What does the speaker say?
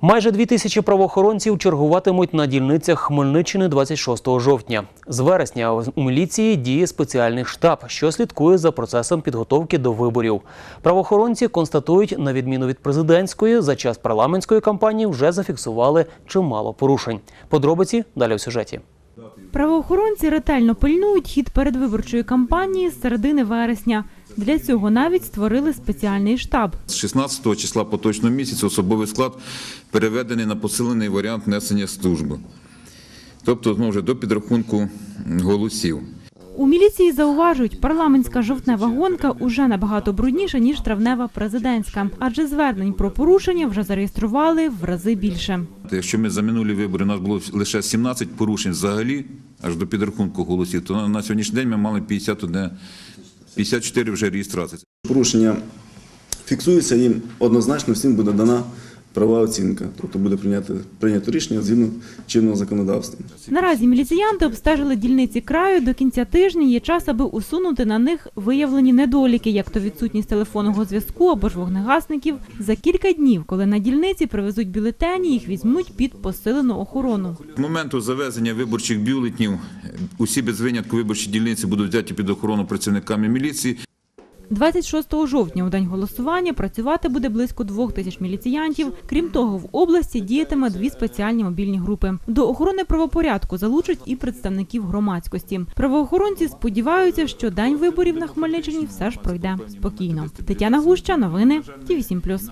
Майже дві тисячі правоохоронців чергуватимуть на дільницях Хмельниччини 26 жовтня. З вересня у міліції діє спеціальний штаб, що слідкує за процесом підготовки до виборів. Правоохоронці констатують, на відміну від президентської, за час парламентської кампанії вже зафіксували чимало порушень. Подробиці далі в сюжеті. Правоохоронці ретельно пильнують хід передвиборчої кампанії з середини вересня. Для цього навіть створили спеціальний штаб. З 16 числа поточного місяця особовий склад переведений на посилений варіант несення служби. Тобто, знову ж до підрахунку голосів. У міліції зауважують, парламентська жовтнева гонка уже набагато брудніша, ніж травнева президентська, адже звернень про порушення вже зареєстрували в рази більше. Якщо ми за минулі вибори у нас було лише 17 порушень взагалі, аж до підрахунку голосів, то на- на сьогоднішній день ми мали 51, 54 вже реєстрації. порушення фіксується, їм однозначно всім буде дана права оцінка. Тобто буде прийнято, прийнято рішення згідно чинного законодавства. Наразі міліціянти обстежили дільниці краю. До кінця тижня є час, аби усунути на них виявлені недоліки, як то відсутність телефонного зв'язку або ж вогнегасників. За кілька днів, коли на дільниці привезуть бюлетені, їх візьмуть під посилену охорону. З моменту завезення виборчих бюлетнів усі без винятку виборчі дільниці будуть взяті під охорону працівниками міліції. 26 жовтня у день голосування працювати буде близько двох тисяч міліціянтів. Крім того, в області діятиме дві спеціальні мобільні групи. До охорони правопорядку залучать і представників громадськості. Правоохоронці сподіваються, що день виборів на Хмельниччині все ж пройде спокійно. Тетяна Гуща, новини Ті 7+.